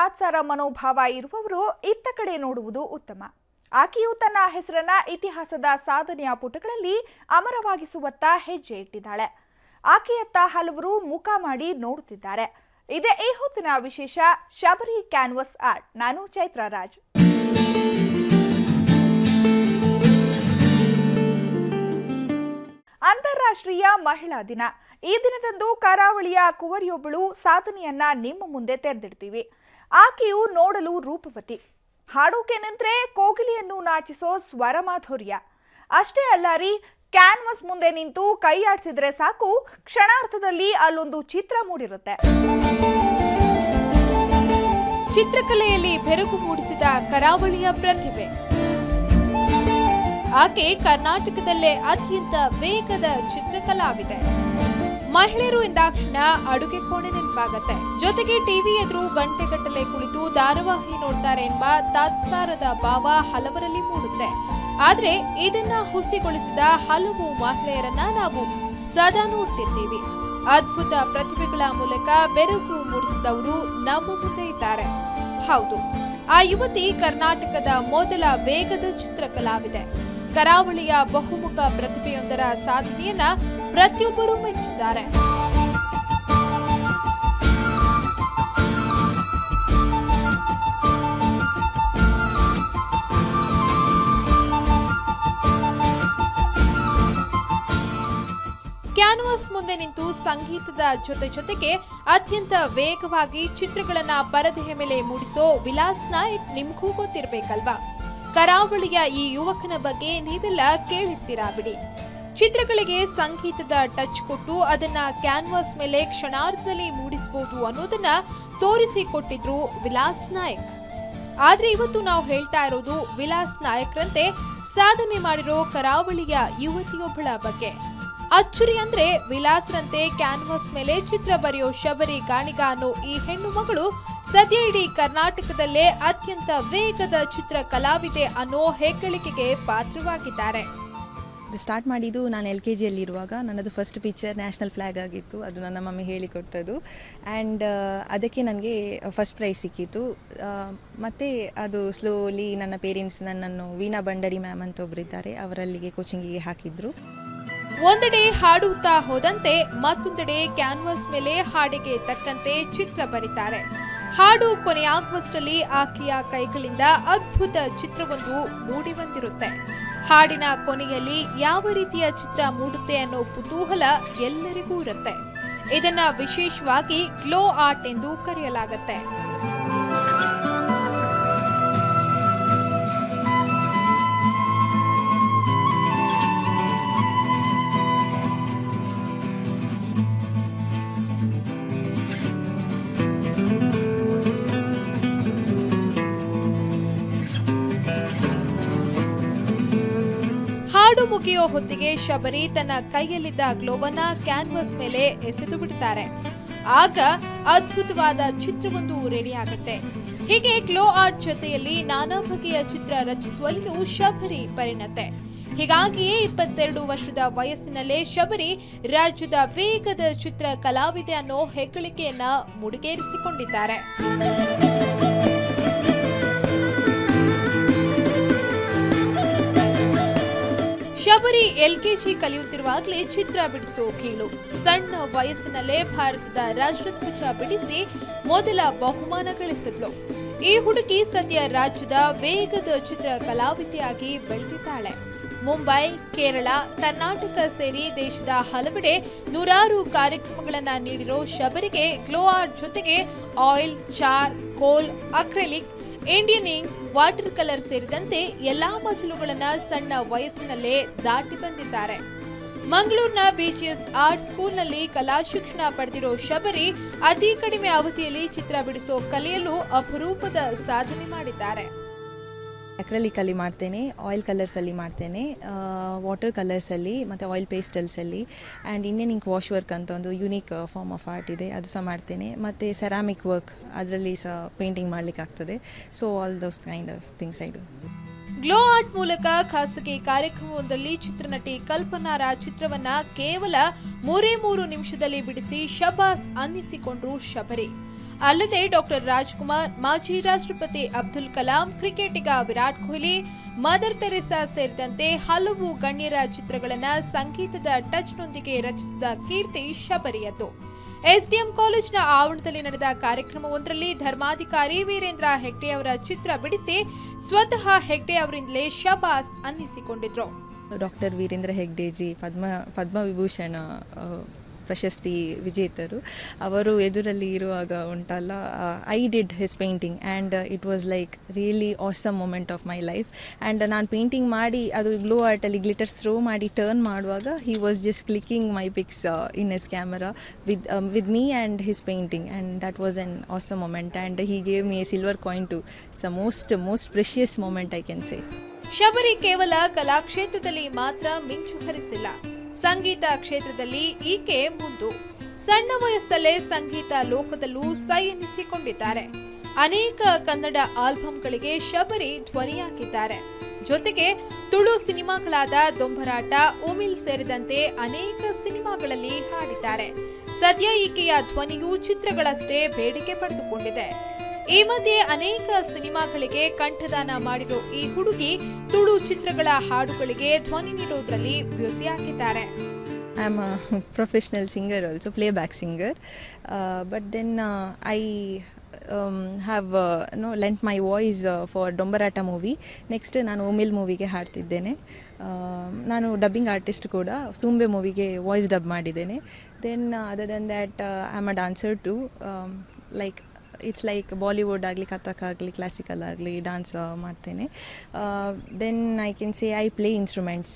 ತಾತ್ಸಾರ ಮನೋಭಾವ ಇರುವವರು ಇತ್ತ ಕಡೆ ನೋಡುವುದು ಉತ್ತಮ. ಆಕೆಯು ತನ್ನ ಹೆಸರನ್ನ ಇತಿಹಾಸದ ಸಾಧನೆಯ ಪುಟಗಳಲ್ಲಿ ಅಮರವಾಗಿಸುವತ್ತ ಹೆಜ್ಜೆ ಇಟ್ಟಿದ್ದಾಳೆ. ಆಕೆಯತ್ತ ಹಲವರು ಮುಖ ಮಾಡಿ ನೋಡುತ್ತಿದ್ದಾರೆ. ಇದೇ ಈ ಹೊತ್ತಿನ ವಿಶೇಷ ಶಬರಿ ಕ್ಯಾನ್ವಸ್ ಆರ್ಟ್. ನಾನು ಚೈತ್ರ ರಾಜ್. ಅಂತಾರಾಷ್ಟ್ರೀಯ ಮಹಿಳಾ ದಿನ. ಈ ದಿನದಂದು ಕರಾವಳಿಯ ಕುವರಿಯೊಬ್ಬಳು ಸಾಧನೆಯನ್ನ ನಿಮ್ಮ ಮುಂದೆ ತೆರೆದಿಡ್ತೀವಿ. ಆಕೆಯು ನೋಡಲು ರೂಪವತಿ. ಹಾಡೋಕೆ ಕೋಗಿಲಿಯನ್ನು ಕೋಗಿಲೆಯನ್ನು ನಾಚಿಸೋ ಸ್ವರ ಮಾಧುರ್ಯ ಅಷ್ಟೇ ಅಲ್ಲ ರೀ, ಕ್ಯಾನ್ವಸ್ ಮುಂದೆ ನಿಂತು ಕೈ ಆಡಿಸಿದ್ರೆ ಸಾಕು ಕ್ಷಣಾರ್ಥದಲ್ಲಿ ಅಲ್ಲೊಂದು ಚಿತ್ರ ಮೂಡಿರುತ್ತೆ. ಚಿತ್ರಕಲೆಯಲ್ಲಿ ಬೆರಗು ಮೂಡಿಸಿದ ಕರಾವಳಿಯ ಪ್ರತಿಭೆ. ಆಕೆ ಕರ್ನಾಟಕದಲ್ಲೇ ಅತ್ಯಂತ ವೇಗದ ಚಿತ್ರಕಲಾವಿದೆ. ಮಹಿಳೆಯರು ಎಂದಾಕ್ಷಣ ಅಡುಗೆ ಕೋಣೆ ನೆನಪಾಗತ್ತೆ. ಜೊತೆಗೆ ಟಿವಿ ಎದುರು ಗಂಟೆಗಟ್ಟಲೆ ಕುಳಿತು ಧಾರಾವಾಹಿ ನೋಡ್ತಾರೆ ಎಂಬ ತಾತ್ಸಾರದ ಭಾವ ಹಲವರಲ್ಲಿ ಮೂಡುತ್ತೆ. ಆದ್ರೆ ಇದನ್ನ ಹುಸಿಗೊಳಿಸಿದ ಹಲವು ಮಹಿಳೆಯರನ್ನ ನಾವು ಸದಾ ನೋಡ್ತಿರ್ತೀವಿ. ಅದ್ಭುತ ಪ್ರತಿಭೆಗಳ ಮೂಲಕ ಬೆರಗು ಮೂಡಿಸಿದವರು ನಮ್ಮ ಮುಂದೆ ಇದ್ದಾರೆ. ಹೌದು, ಆ ಯುವತಿ ಕರ್ನಾಟಕದ ಮೊದಲ ವೇಗದ ಚಿತ್ರಕಲಾವಿದೆ. ಕರಾವಳಿಯ ಬಹುಮುಖ ಪ್ರತಿಭೆಯೊಂದರ ಸಾಧನೆಯನ್ನ ಪ್ರತಿಯೊಬ್ಬರೂ ಮೆಚ್ಚಿದ್ದಾರೆ. ಕ್ಯಾನ್ವಾಸ್ ಮುಂದೆ ನಿಂತು ಸಂಗೀತದ ಜೊತೆ ಜೊತೆಗೆ ಅತ್ಯಂತ ವೇಗವಾಗಿ ಚಿತ್ರಗಳನ್ನ ಪರದೆಯ ಮೇಲೆ ಮೂಡಿಸೋ ವಿಲಾಸ್ ನಾಯಕ್ ನಿಮ್ಗೂ ಗೊತ್ತಿರಬೇಕಲ್ವಾ? ಕರಾವಳಿಯ ಈ ಯುವಕನ ಬಗ್ಗೆ ನೀವೆಲ್ಲ ಕೇಳಿರ್ತೀರಾ ಬಿಡಿ. ಚಿತ್ರಗಳಿಗೆ ಸಂಗೀತದ ಟಚ್ ಕೊಟ್ಟು ಅದನ್ನ ಕ್ಯಾನ್ವಾಸ್ ಮೇಲೆ ಕ್ಷಣಾರ್ಧದಲ್ಲಿ ಮೂಡಿಸಬಹುದು ಅನ್ನೋದನ್ನ ತೋರಿಸಿಕೊಟ್ಟಿದ್ರು ವಿಲಾಸ್ ನಾಯಕ್. ಆದ್ರೆ ಇವತ್ತು ನಾವು ಹೇಳ್ತಾ ಇರೋದು ವಿಲಾಸ್ ನಾಯಕ್ರಂತೆ ಸಾಧನೆ ಮಾಡಿರೋ ಕರಾವಳಿಯ ಯುವತಿಯೊಬ್ಬಳ ಬಗ್ಗೆ. ಅಚ್ಚುರಿ ಅಂದ್ರೆ ವಿಲಾಸ್ರಂತೆ ಕ್ಯಾನ್ವಾಸ್ ಮೇಲೆ ಚಿತ್ರ ಬರೆಯೋ ಶಬರಿ ಗಾಣಿಗ ಅನ್ನೋ ಈ ಹೆಣ್ಣು ಮಗಳು ಸದ್ಯ ಇಡೀ ಕರ್ನಾಟಕದಲ್ಲೇ ಅತ್ಯಂತ ವೇಗದ ಚಿತ್ರ ಕಲಾವಿದೆ ಅನ್ನೋ ಹೆಗ್ಗಳಿಕೆಗೆ ಪಾತ್ರವಾಗಿದ್ದಾರೆ. ಸ್ಟಾರ್ಟ್ ಮಾಡಿದ್ದು ನಾನು ಎಲ್ ಕೆ ಜಿಯಲ್ಲಿರುವಾಗ. ನನ್ನದು ಫಸ್ಟ್ ಪಿಕ್ಚರ್ ನ್ಯಾಷನಲ್ ಫ್ಲ್ಯಾಗ್ ಆಗಿತ್ತು. ಅದು ನನ್ನ ಮಮ್ಮಿ ಹೇಳಿಕೊಟ್ಟದು ಆ್ಯಂಡ್ ಅದಕ್ಕೆ ನನಗೆ ಫಸ್ಟ್ ಪ್ರೈಸ್ ಸಿಕ್ಕಿತ್ತು. ಮತ್ತು ಅದು ಸ್ಲೋಲಿ ನನ್ನ ಪೇರೆಂಟ್ಸ್ ನನ್ನನ್ನು ವೀಣಾ ಭಂಡರಿ ಮ್ಯಾಮ್ ಅಂತ ಒಬ್ಬರಿದ್ದಾರೆ ಅವರಲ್ಲಿಗೆ ಕೋಚಿಂಗಿಗೆ ಹಾಕಿದ್ರು. ಒಂದೆಡೆ ಹಾಡುತ್ತಾ ಹೋದಂತೆ ಮತ್ತೊಂದೆಡೆ ಕ್ಯಾನ್ವಾಸ್ ಮೇಲೆ ಹಾಡಿಗೆ ತಕ್ಕಂತೆ ಚಿತ್ರ ಬರೀತಾರೆ. ಹಾಡು ಕೊನೆಯಾಗುವಷ್ಟರಲ್ಲಿ ಆಕೆಯ ಕೈಗಳಿಂದ ಅದ್ಭುತ ಚಿತ್ರವೊಂದು ಮೂಡಿ ಬಂದಿರುತ್ತೆ. ಹಾಡಿನ ಕೊನೆಯಲ್ಲಿ ಯಾವ ರೀತಿಯ ಚಿತ್ರ ಮೂಡುತ್ತೆ ಅನ್ನೋ ಕುತೂಹಲ ಎಲ್ಲರಿಗೂ ಇರುತ್ತೆ. ಇದನ್ನ ವಿಶೇಷವಾಗಿ ಗ್ಲೋ ಆರ್ಟ್ ಎಂದು ಕರೆಯಲಾಗುತ್ತೆ. ಹಾಡು ಮುಗಿಯೋ ಹೊತ್ತಿಗೆ ಶಬರಿ ತನ್ನ ಕೈಯಲ್ಲಿದ್ದ ಗ್ಲೋವನ್ನ ಕ್ಯಾನ್ವಾಸ್ ಮೇಲೆ ಎಸೆದು ಬಿಡುತ್ತಾರೆ ಆಗ ಅದ್ಭುತವಾದ ಚಿತ್ರವೊಂದು ರೆಡಿ ಆಗುತ್ತೆ. ಹೀಗೆ ಗ್ಲೋ ಆರ್ಟ್ ಜೊತೆಯಲ್ಲಿ ನಾನಾ ಬಗೆಯ ಚಿತ್ರ ರಚಿಸುವಲ್ಲಿಯೂ ಶಬರಿ ಪರಿಣತೆ. ಹೀಗಾಗಿಯೇ ಇಪ್ಪತ್ತೆರಡು ವರ್ಷದ ವಯಸ್ಸಿನಲ್ಲೇ ಶಬರಿ ರಾಜ್ಯದ ವೇಗದ ಚಿತ್ರ ಕಲಾವಿದೆ ಅನ್ನೋ ಹೆಗ್ಗಳಿಕೆಯನ್ನ ಮುಡಿಗೇರಿಸಿಕೊಂಡಿದ್ದಾರೆ. ಶಬರಿ ಎಲ್ಕೆಜಿ ಕಲಿಯುತ್ತಿರುವಾಗಲೇ ಚಿತ್ರ ಬಿಡಿಸೋ ಕೀಳು. ಸಣ್ಣ ವಯಸ್ಸಿನಲ್ಲೇ ಭಾರತದ ರಾಷ್ಟ್ರಧ್ವಜ ಬಿಡಿಸಿ ಮೊದಲ ಬಹುಮಾನ ಗಳಿಸಿದ್ಲು. ಈ ಹುಡುಗಿ ಸದ್ಯ ರಾಜ್ಯದ ವೇಗದ ಚಿತ್ರ ಕಲಾವಿದೆಯಾಗಿ ಬೆಳೆದಿದ್ದಾಳೆ. ಮುಂಬೈ, ಕೇರಳ, ಕರ್ನಾಟಕ ಸೇರಿ ದೇಶದ ಹಲವೆಡೆ ನೂರಾರು ಕಾರ್ಯಕ್ರಮಗಳನ್ನು ನೀಡಿರೋ ಶಬರಿಗೆ ಗ್ಲೋ ಆರ್ಟ್ ಜೊತೆಗೆ oil, charcoal, acrylic Indian ink water colour ಸೇರಿದಂತೆ ಎಲ್ಲಾ ಮಜಲುಗಳನ್ನ ಸಣ್ಣ ವಯಸ್ಸಿನಲ್ಲೇ ದಾಟಿ ಬಂದಿದ್ದಾರೆ. ಮಂಗಳೂರಿನ ಬಿಜಿಎಸ್ ಆರ್ಟ್ ಸ್ಕೂಲ್ನಲ್ಲಿ ಕಲಾ ಶಿಕ್ಷಣ ಪಡೆದಿರೋ ಶಬರಿ ಅತಿ ಕಡಿಮೆ ಅವಧಿಯಲ್ಲಿ ಚಿತ್ರ ಬಿಡಿಸೋ ಕಲೆಯಲ್ಲೂ ಅಪರೂಪದ ಸಾಧನೆ ಮಾಡಿದ್ದಾರೆ. ಅಕ್ರಲಿಕಲ್ಲಿ ಮಾಡ್ತೇನೆ ಆಯಿಲ್ ಕಲರ್ಸಲ್ಲಿ ಮಾಡ್ತೇನೆ ವಾಟರ್ ಕಲರ್ಸಲ್ಲಿ ಮತ್ತು oil ಪೇಸ್ಟಲ್ಸಲ್ಲಿ and Indian ink wash work ಅಂತ ಒಂದು ಯುನೀಕ್ ಫಾರ್ಮ್ ಆಫ್ ಆರ್ಟ್ ಇದೆ. ಅದು ಸಹ ಮಾಡ್ತೇನೆ. ಮತ್ತು ಸೆರಾಮಿಕ್ ವರ್ಕ್ ಅದರಲ್ಲಿ ಸಹ ಪೇಂಟಿಂಗ್ ಮಾಡಲಿಕ್ಕೆ ಆಗ್ತದೆ. So all those kind of things I do glow art ಮೂಲಕ ಖಾಸಗಿ ಕಾರ್ಯಕ್ರಮವೊಂದರಲ್ಲಿ ಚಿತ್ರನಟಿ ಕಲ್ಪನಾರ ಚಿತ್ರವನ್ನ ಕೇವಲ ಮೂರೇ ಮೂರು ನಿಮಿಷದಲ್ಲಿ ಬಿಡಿಸಿ ಶಬಾಸ್ ಅನ್ನಿಸಿಕೊಂಡ್ರು ಶಬರಿ. ಅಲ್ಲದೆ ಡಾಕ್ಟರ್ ರಾಜ್ಕುಮಾರ್, ಮಾಜಿ ರಾಷ್ಟ್ರಪತಿ ಅಬ್ದುಲ್ ಕಲಾಂ, ಕ್ರಿಕೆಟಿಗ ವಿರಾಟ್ ಕೊಹ್ಲಿ, ಮದರ್ ತೆರೆಸಾ ಸೇರಿದಂತೆ ಹಲವು ಗಣ್ಯರ ಚಿತ್ರಗಳನ್ನು ಸಂಗೀತದ ಟಚ್ನೊಂದಿಗೆ ರಚಿಸಿದ ಕೀರ್ತಿ ಶಬರಿಯದ್ದು. ಎಸ್ಡಿಎಂ ಕಾಲೇಜ್ನ ಆವರಣದಲ್ಲಿ ನಡೆದ ಕಾರ್ಯಕ್ರಮವೊಂದರಲ್ಲಿ ಧರ್ಮಾಧಿಕಾರಿ ವೀರೇಂದ್ರ ಹೆಗ್ಡೆ ಅವರ ಚಿತ್ರ ಬಿಡಿಸಿ ಸ್ವತಃ ಹೆಗ್ಡೆ ಅವರಿಂದಲೇ ಶಬಾಸ್ ಅನ್ನಿಸಿಕೊಂಡಿದ್ರು. ಡಾಕ್ಟರ್ ವೀರೇಂದ್ರ ಹೆಗ್ಡೆಜಿ, ಪದ್ಮ, ಪದ್ಮವಿಭೂಷಣ ಪ್ರಶಸ್ತಿ ವಿಜೇತರು. ಅವರು ಎದುರಲ್ಲಿ ಇರುವಾಗ ಉಂಟಲ್ಲ I did his painting and it was like really awesome moment of my life and ನಾನು ಪೇಂಟಿಂಗ್ ಮಾಡಿ, ಅದು ಗ್ಲೋ ಆರ್ಟಲ್ಲಿ ಗ್ಲಿಟರ್ಸ್ ಥ್ರೋ ಮಾಡಿ ಟರ್ನ್ ಮಾಡುವಾಗ he was just clicking my pics in his camera with with me and his painting and that was an awesome moment and he gave me a silver coin to it's a most most precious moment I can say Shabari ಕೇವಲ ಕಲಾಕ್ಷೇತ್ರದಲ್ಲಿ ಮಾತ್ರ ಮಿಂಚು ಹರಿಸಿಲ್ಲ. ಸಂಗೀತ ಕ್ಷೇತ್ರದಲ್ಲಿ ಈಕೆ ಮುಂದು. ಸಣ್ಣ ವಯಸ್ಸಲ್ಲೇ ಸಂಗೀತ ಲೋಕದಲ್ಲೂ ಸೈ ಎನಿಸಿಕೊಂಡಿದ್ದಾರೆ. ಅನೇಕ ಕನ್ನಡ ಆಲ್ಬಂಗಳಿಗೆ ಶಬರಿ ಧ್ವನಿಯಾಗಿದ್ದಾರೆ. ಜೊತೆಗೆ ತುಳು ಸಿನಿಮಾಗಳಾದ ದೊಂಬರಾಟ, ಉಮಿಲ್ ಸೇರಿದಂತೆ ಅನೇಕ ಸಿನಿಮಾಗಳಲ್ಲಿ ಹಾಡಿದ್ದಾರೆ. ಸದ್ಯ ಈಕೆಯ ಧ್ವನಿಯು ಚಿತ್ರಗಳಷ್ಟೇ ಬೇಡಿಕೆ ಪಡೆದುಕೊಂಡಿದೆ. ಈ ಮಧ್ಯೆ ಅನೇಕ ಸಿನಿಮಾಗಳಿಗೆ ಕಂಠದಾನ ಮಾಡಿರೋ ಈ ಹುಡುಗಿ ತುಳು ಚಿತ್ರಗಳ ಹಾಡುಗಳಿಗೆ ಧ್ವನಿ ನೀಡೋದ್ರಲ್ಲಿ ಬ್ಯುಸಿ ಆಗಿದ್ದಾರೆ I am professional singer also play back singer but then I have no lent my voice for Dombarata movie. Next ನಾನು ಒಮಿಲ್ ಮೂವಿಗೆ ಹಾಡ್ತಿದ್ದೇನೆ. Uh, ನಾನು ಡಬ್ಬಿಂಗ್ ಆರ್ಟಿಸ್ಟ್ ಕೂಡ ಸೂಂಬೆ ಮೂವಿಗೆ ವಾಯ್ಸ್ ಡಬ್ ಮಾಡಿದ್ದೇನೆ. Then other then that I am a dancer to like it's like Bollywood ಆಗಲಿ, ಕಥಕ್ ಆಗಲಿ classical ಆಗಲಿ ಡಾನ್ಸ್ ಮಾಡ್ತೇನೆ. Then I can say I play instruments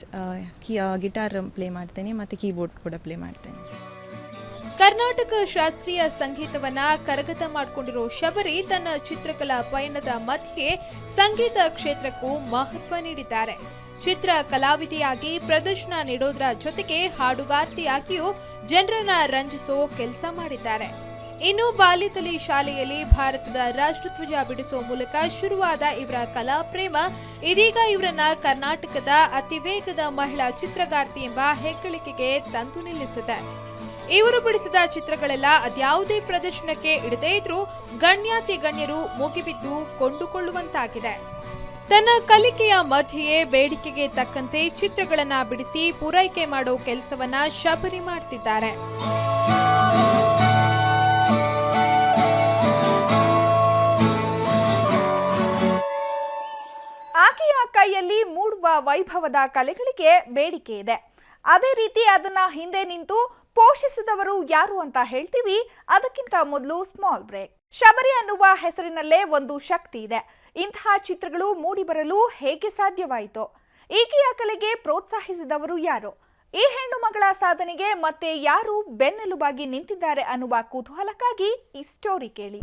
Ki guitar play ಮಾಡ್ತೇನೆ, ಮತ್ತು ಕೀಬೋರ್ಡ್ ಕೂಡ ಪ್ಲೇ ಮಾಡ್ತೇನೆ. ಕರ್ನಾಟಕ ಶಾಸ್ತ್ರೀಯ ಸಂಗೀತವನ್ನ ಕರಗತ ಮಾಡಿಕೊಂಡಿರೋ ಶಬರಿ ತನ್ನ ಚಿತ್ರಕಲಾ ಪಯಣದ ಮಧ್ಯೆ ಸಂಗೀತ ಕ್ಷೇತ್ರಕ್ಕೂ ಮಹತ್ವ ನೀಡಿದ್ದಾರೆ. ಚಿತ್ರ ಕಲಾವಿದೆಯಾಗಿ ಪ್ರದರ್ಶನ ನೀಡೋದರ ಜೊತೆಗೆ ಹಾಡುಗಾರ್ತಿಯಾಗಿಯೂ ಜನರನ್ನ ರಂಜಿಸೋ ಕೆಲಸ ಮಾಡಿದ್ದಾರೆ. ಇನ್ನು ಬಾಲ್ಯದಲ್ಲಿ ಶಾಲೆಯಲ್ಲಿ ಭಾರತದ ರಾಷ್ಟ್ರಧ್ವಜ ಬಿಡಿಸುವ ಮೂಲಕ ಶುರುವಾದ ಇವರ ಕಲಾ ಪ್ರೇಮ, ಇದೀಗ ಇವರನ್ನ ಕರ್ನಾಟಕದ ಅತಿ ವೇಗದ ಮಹಿಳಾ ಚಿತ್ರಗಾರ್ತಿ ಎಂಬ ಹೆಗ್ಗಳಿಕೆಗೆ ತಂದು ನಿಲ್ಲಿಸಿದೆ. ಇವರು ಬಿಡಿಸಿದ ಚಿತ್ರಗಳೆಲ್ಲ ಅದ್ಯಾವುದೇ ಪ್ರದರ್ಶನಕ್ಕೆ ಇಡದೇ ಇದ್ರೂ ಗಣ್ಯಾತಿ ಗಣ್ಯರು ಮುಗಿಬಿದ್ದು ಕೊಂಡುಕೊಳ್ಳುವಂತಾಗಿದೆ. ತನ್ನ ಕಲಿಕೆಯ ಮಧ್ಯೆಯೇ ಬೇಡಿಕೆಗೆ ತಕ್ಕಂತೆ ಚಿತ್ರಗಳನ್ನ ಬಿಡಿಸಿ ಪೂರೈಕೆ ಮಾಡೋ ಕೆಲಸವನ್ನ ಶಬರಿ ಮಾಡ್ತಿದ್ದಾರೆ. ಆಕೆಯ ಕೈಯಲ್ಲಿ ಮೂಡುವ ವೈಭವದ ಕಲೆಗಳಿಗೆ ಬೇಡಿಕೆ ಇದೆ. ಅದೇ ರೀತಿ ಅದನ್ನ ಹಿಂದೆ ನಿಂತು ಪೋಷಿಸಿದವರು ಯಾರು ಅಂತ ಹೇಳ್ತೀವಿ. ಅದಕ್ಕಿಂತ ಮೊದಲು ಸ್ಮಾಲ್ ಬ್ರೇಕ್ ಶಬರಿ ಅನ್ನುವ ಹೆಸರಿನಲ್ಲೇ ಒಂದು ಶಕ್ತಿ ಇದೆ. ಇಂತಹ ಚಿತ್ರಗಳು ಮೂಡಿಬರಲು ಹೇಗೆ ಸಾಧ್ಯವಾಯಿತು? ಈಕೆಯ ಕಲೆಗೆ ಪ್ರೋತ್ಸಾಹಿಸಿದವರು ಯಾರು? ಈ ಹೆಣ್ಣು ಮಗಳ ಸಾಧನೆಗೆ ಮತ್ತೆ ಯಾರು ಬೆನ್ನೆಲುಬಾಗಿ ನಿಂತಿದ್ದಾರೆ ಅನ್ನುವ ಕುತೂಹಲಕ್ಕಾಗಿ ಈ ಸ್ಟೋರಿ ಕೇಳಿ.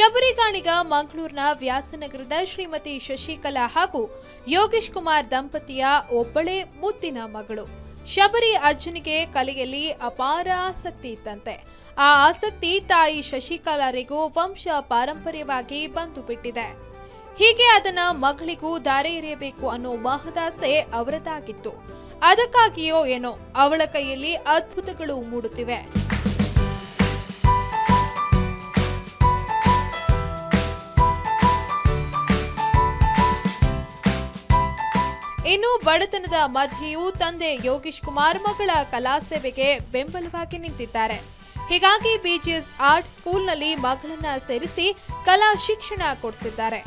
ಶಬರಿಗಾಣಿಗ ಮಂಗಳೂರಿನ ವ್ಯಾಸನಗರದ ಶ್ರೀಮತಿ ಶಶಿಕಲಾ ಹಾಗೂ ಯೋಗೇಶ್ ಕುಮಾರ್ ದಂಪತಿಯ ಒಬ್ಬಳೇ ಮುದ್ದಿನ ಮಗಳು. ಶಬರಿ ಅಜ್ಜನಿಗೆ ಕಲೆಯಲ್ಲಿ ಅಪಾರ ಆಸಕ್ತಿ ಇತ್ತಂತೆ ಆ ಆಸಕ್ತಿ ತಾಯಿ ಶಶಿಕಲಾರಿಗೂ ವಂಶ ಪಾರಂಪರ್ಯವಾಗಿ ಬಂದು ಬಿಟ್ಟಿದೆ. ಹೀಗೆ ಅದನ್ನ ಮಗಳಿಗೂ ದಾರೆ ಎರೆಯಬೇಕು ಅನ್ನೋ ಮಹದಾಸೆ ಅವರದಾಗಿತ್ತು. ಅದಕ್ಕಾಗಿಯೋ ಏನೋ ಅವಳ ಕೈಯಲ್ಲಿ ಅದ್ಭುತಗಳು ಮೂಡುತ್ತಿವೆ. ಇನ್ನು ಬಡತನದ ಮಧ್ಯೆಯೂ ತಂದೆ ಯೋಗೀಶ್ ಕುಮಾರ್ ಮಗಳ ಕಲಾ ಸೇವೆಗೆ ಬೆಂಬಲವಾಗಿ ನಿಂತಿದ್ದಾರೆ. ಹೀಗಾಗಿ ಬಿಜಿಎಸ್ ಆರ್ಟ್ ಸ್ಕೂಲ್ನಲ್ಲಿ ಮಗಳನ್ನ ಸೇರಿಸಿ ಕಲಾ ಶಿಕ್ಷಣ ಕೊಡಿಸಿದ್ದಾರೆ.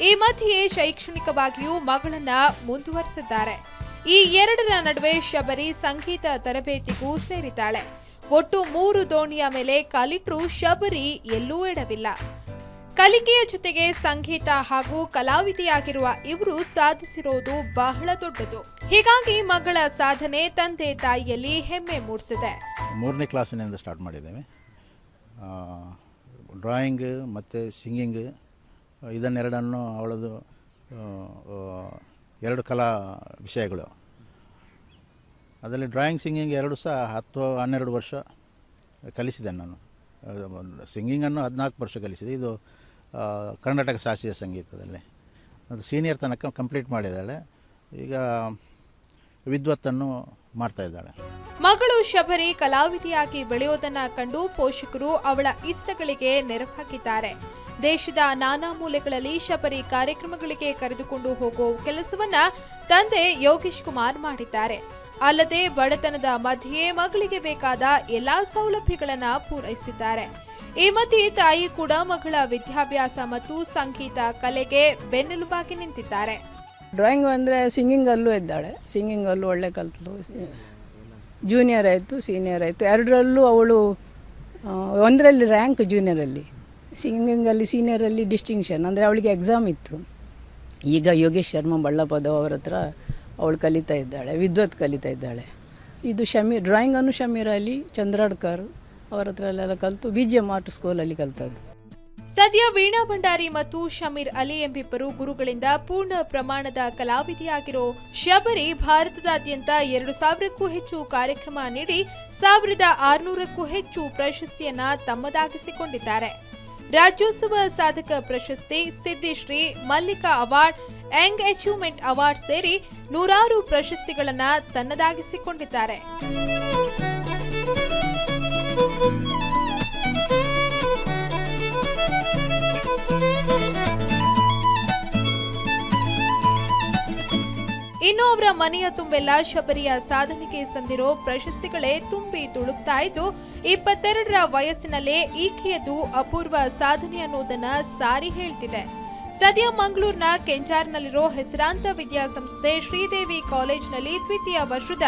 ಈ ಮಧ್ಯೆ ಶೈಕ್ಷಣಿಕವಾಗಿಯೂ ಮಗಳನ್ನ ಮುಂದುವರೆಸಿದ್ದಾರೆ. ಈ ಎರಡರ ನಡುವೆ ಶಬರಿ ಸಂಗೀತ ತರಬೇತಿಗೂ ಸೇರಿದ್ದಾಳೆ. ಒಟ್ಟು ಮೂರು ದೋಣಿಯ ಮೇಲೆ ಕಾಲಿಟ್ರೂ ಶಬರಿ ಎಲ್ಲೂ ಎಡವಿಲ್ಲ. ಕಲಿಕೆಯ ಜೊತೆಗೆ ಸಂಗೀತ ಹಾಗೂ ಕಲಾವಿದೆಯಾಗಿರುವ ಇವರು ಸಾಧಿಸಿರುವುದು ಬಹಳ ದೊಡ್ಡದು. ಹೀಗಾಗಿ ಮಗಳ ಸಾಧನೆ ತಂದೆ ತಾಯಿಯಲ್ಲಿ ಹೆಮ್ಮೆ ಮೂಡಿಸಿದೆ. ಮೂರನೇ ಕ್ಲಾಸಿನಿಂದ ಸ್ಟಾರ್ಟ್ ಮಾಡಿದ್ದೇವೆ. ಡ್ರಾಯಿಂಗ್ ಮತ್ತು ಸಿಂಗಿಂಗ್ ಇದನ್ನೆರಡನ್ನು ಅವಳದು ಎರಡು ಕಲಾ ವಿಷಯಗಳು. ಅದರಲ್ಲಿ ಡ್ರಾಯಿಂಗ್ ಸಿಂಗಿಂಗ್ ಎರಡು ಸಹ ಹತ್ತು, ಹನ್ನೆರಡು ವರ್ಷ ಕಲಿಸಿದೆ ನಾನು. ಸಿಂಗಿಂಗನ್ನು ಹದಿನಾಲ್ಕು ವರ್ಷ ಕಲಿಸಿದೆ. ಇದು ಕರ್ನಾಟಕ ಶಾಸ್ತ್ರೀಯ ಸಂಗೀತದಲ್ಲಿ. ಅದು ಸೀನಿಯರ್ ತನಕ ಕಂಪ್ಲೀಟ್ ಮಾಡಿದ್ದಾಳೆ. ಈಗ ವಿದ್ವತ್ತನ್ನು ಮಾಡ್ತಾ ಇದ್ದಾಳೆ. ಮಗಳು ಶಬರಿ ಕಲಾವಿದೆಯಾಗಿ ಬೆಳೆಯೋದನ್ನ ಕಂಡು ಪೋಷಕರು ಅವಳ ಇಷ್ಟಗಳಿಗೆ ನೆರವಾಗಿದ್ದಾರೆ ದೇಶದ ನಾನಾ ಮೂಲೆಗಳಲ್ಲಿ ಶಬರಿ ಕಾರ್ಯಕ್ರಮಗಳಿಗೆ ಕರೆದುಕೊಂಡು ಹೋಗೋ ಕೆಲಸವನ್ನ ತಂದೆ ಯೋಗೇಶ್ ಕುಮಾರ್ ಮಾಡಿದ್ದಾರೆ. ಅಲ್ಲದೆ ಬಡತನದ ಮಧ್ಯೆ ಮಗಳಿಗೆ ಬೇಕಾದ ಎಲ್ಲಾ ಸೌಲಭ್ಯಗಳನ್ನ ಪೂರೈಸಿದ್ದಾರೆ. ಈ ಮಧ್ಯೆ ತಾಯಿ ಕೂಡ ಮಗಳ ವಿದ್ಯಾಭ್ಯಾಸ ಮತ್ತು ಸಂಗೀತ ಕಲೆಗೆ ಬೆನ್ನೆಲುಬಾಗಿ ನಿಂತಿದ್ದಾರೆ. ಡ್ರಾಯಿಂಗ್ ಅಂದರೆ ಸಿಂಗಿಂಗಲ್ಲೂ ಇದ್ದಾಳೆ. ಸಿಂಗಿಂಗಲ್ಲೂ ಒಳ್ಳೆ ಕಲ್ತಳು ಜೂನಿಯರ್ ಆಯಿತು ಸೀನಿಯರ್ ಆಯಿತು. ಎರಡರಲ್ಲೂ ಅವಳು ಒಂದರಲ್ಲಿ ರ್ಯಾಂಕ್ ಜೂನಿಯರಲ್ಲಿ ಸಿಂಗಿಂಗಲ್ಲಿ ಸೀನಿಯರಲ್ಲಿ ಡಿಸ್ಟಿಂಕ್ಷನ್ ಅಂದರೆ ಅವಳಿಗೆ ಎಕ್ಸಾಮ್ ಇತ್ತು. ಈಗ ಯೋಗೇಶ್ ಶರ್ಮಾ ಬಳ್ಳಪದವ್ ಅವ್ರ ಹತ್ರ ಅವಳು ಕಲಿತಾ ಇದ್ದಾಳೆ, ವಿದ್ವತ್ ಕಲಿತಾ ಇದ್ದಾಳೆ. ಇದು ಶಮೀರ್, ಡ್ರಾಯಿಂಗನ್ನು ಶಮೀರ್ ಅಲಿ, ಚಂದ್ರಾಡ್ಕರ್ ಅವರ ಹತ್ರ ಎಲ್ಲ ಕಲಿತು ಬಿ ಜಿ ಎಂ ಆರ್ಟ್ ಸ್ಕೂಲಲ್ಲಿ ಕಲಿತದ್ದು. ಸದ್ಯ ವೀಣಾ ಭಂಡಾರಿ ಮತ್ತು ಶಮೀರ್ ಅಲಿ ಎಂಬಿಬ್ಬರು ಗುರುಗಳಿಂದ ಪೂರ್ಣ ಪ್ರಮಾಣದ ಕಲಾವಿದೆಯಾಗಿರೋ ಶಬರಿ ಭಾರತದಾದ್ಯಂತ ಎರಡು ಸಾವಿರಕ್ಕೂ ಹೆಚ್ಚು ಕಾರ್ಯಕ್ರಮ ನೀಡಿ ಸಾವಿರದ ಆರುನೂರಕ್ಕೂ ಹೆಚ್ಚು ಪ್ರಶಸ್ತಿಯನ್ನ ತಮ್ಮದಾಗಿಸಿಕೊಂಡಿದ್ದಾರೆ. ರಾಜ್ಯೋತ್ಸವ ಸಾಧಕ ಪ್ರಶಸ್ತಿ Siddhishri, Mallika award, young achievement award ಸೇರಿ ನೂರಾರು ಪ್ರಶಸ್ತಿಗಳನ್ನು ತನ್ನದಾಗಿಸಿಕೊಂಡಿದ್ದಾರೆ. ಇನ್ನು ಅವರ ಮನೆಯ ತುಂಬೆಲ್ಲ ಶಬರಿಯ ಸಾಧನೆಗೆ ಸಂದಿರೋ ಪ್ರಶಸ್ತಿಗಳೇ ತುಂಬಿ ತುಳುಕ್ತಾ ಇದ್ದು, ಇಪ್ಪತ್ತೆರಡರ ವಯಸ್ಸಿನಲ್ಲೇ ಈಕೆಯದು ಅಪೂರ್ವ ಸಾಧನೆ ಅನ್ನೋದನ್ನ ಸಾರಿ ಹೇಳ್ತಿದೆ. ಸದ್ಯ ಮಂಗಳೂರಿನ ಕೆಂಚಾರ್ನಲ್ಲಿರೋ ಹೆಸರಾಂತ ವಿದ್ಯಾಸಂಸ್ಥೆ ಶ್ರೀದೇವಿ ಕಾಲೇಜ್ನಲ್ಲಿ ದ್ವಿತೀಯ ವರ್ಷದ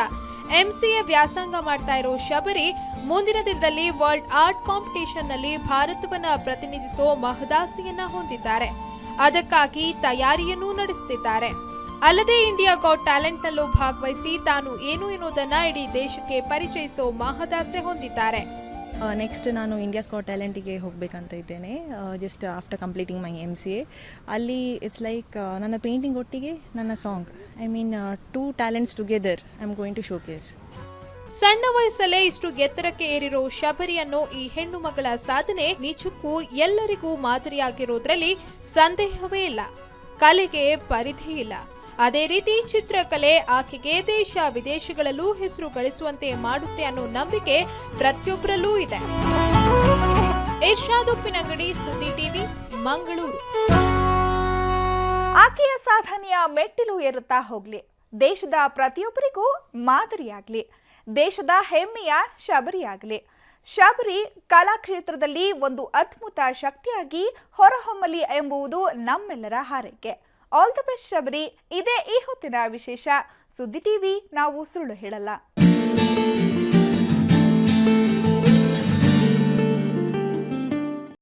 ಎಂಸಿಎ ವ್ಯಾಸಂಗ ಮಾಡ್ತಾ ಇರೋ ಶಬರಿ, ಮುಂದಿನ ದಿನದಲ್ಲಿ ವರ್ಲ್ಡ್ ಆರ್ಟ್ ಕಾಂಪಿಟೇಷನ್ನಲ್ಲಿ ಭಾರತವನ್ನ ಪ್ರತಿನಿಧಿಸೋ ಮಹದಾಸಿಯನ್ನ ಹೊಂದಿದ್ದಾರೆ. ಅದಕ್ಕಾಗಿ ತಯಾರಿಯನ್ನೂ ನಡೆಸುತ್ತಿದ್ದಾರೆ ಅಲ್ಲದೆ ಇಂಡಿಯಾ ಗಾಟ್ ಟ್ಯಾಲೆಂಟ್ನಲ್ಲೂ ಭಾಗವಹಿಸಿ ತಾನು ಏನು ಎನ್ನುವುದನ್ನ ಇಡೀ ದೇಶಕ್ಕೆ ಪರಿಚಯಿಸೋ ಮಹದಾಸೆ ಹೊಂದಿದ್ದಾರೆ. ನೆಕ್ಸ್ಟ್ ನಾನು ಇಂಡಿಯಾ ಸ್ಕಾಟ್ ಟ್ಯಾಲೆಂಟಿಗೆ ಹೋಗಬೇಕಂತ ಇದ್ದೇನೆ. Just after completing my M C A ಅಲ್ಲಿ ಇಟ್ಸ್ ಲೈಕ್ ನನ್ನ ಪೇಂಟಿಂಗ್ ಒಟ್ಟಿಗೆ ನನ್ನ song I mean two talents together I am going to showcase ಸಣ್ಣ ವಯಸ್ಸಲ್ಲೇ ಇಷ್ಟು ಎತ್ತರಕ್ಕೆ ಏರಿರೋ ಶಬರಿಯನ್ನು ಈ ಹೆಣ್ಣು ಮಗಳ ಸಾಧನೆ ನಿಜಕ್ಕೂ ಎಲ್ಲರಿಗೂ ಮಾದರಿಯಾಗಿರೋದ್ರಲ್ಲಿ ಸಂದೇಹವೇ ಇಲ್ಲ. ಕಲೆಗೆ ಪರಿಧಿ ಇಲ್ಲ. ಅದೇ ರೀತಿ ಚಿತ್ರಕಲೆ ಆಕೆಗೆ ದೇಶ ವಿದೇಶಗಳಲ್ಲೂ ಹೆಸರು ಗಳಿಸುವಂತೆ ಮಾಡುತ್ತೆ ಅನ್ನೋ ನಂಬಿಕೆ ಪ್ರತಿಯೊಬ್ಬರಲ್ಲೂ ಇದೆ. ಇರ್ಷಾದ್ ಉಪ್ಪಿನಂಗಡಿ ಸುದ್ದಿ ಟಿವಿ, ಮಂಗಳೂರು. ಆಕೆಯ ಸಾಧನೆಯ ಮೆಟ್ಟಿಲು ಏರುತ್ತಾ ಹೋಗ್ಲಿ. ದೇಶದ ಪ್ರತಿಯೊಬ್ಬರಿಗೂ ಮಾದರಿಯಾಗ್ಲಿ. ದೇಶದ ಹೆಮ್ಮೆಯ ಶಬರಿಯಾಗಲಿ. ಶಬರಿ ಕಲಾಕ್ಷೇತ್ರದಲ್ಲಿ ಒಂದು ಅದ್ಭುತ ಶಕ್ತಿಯಾಗಿ ಹೊರಹೊಮ್ಮಲಿ ಎಂಬುದು ನಮ್ಮೆಲ್ಲರ ಹಾರೈಕೆ. ಆಲ್ ದ ಬೆಸ್ಟ್ ಶಬರಿ ಇದೇ ಈ ಹೊತ್ತಿನ ವಿಶೇಷ. ಸುದ್ದಿ ಟಿವಿ ನಾವು ಸುಳ್ಳು ಹೇಳಲ್ಲ.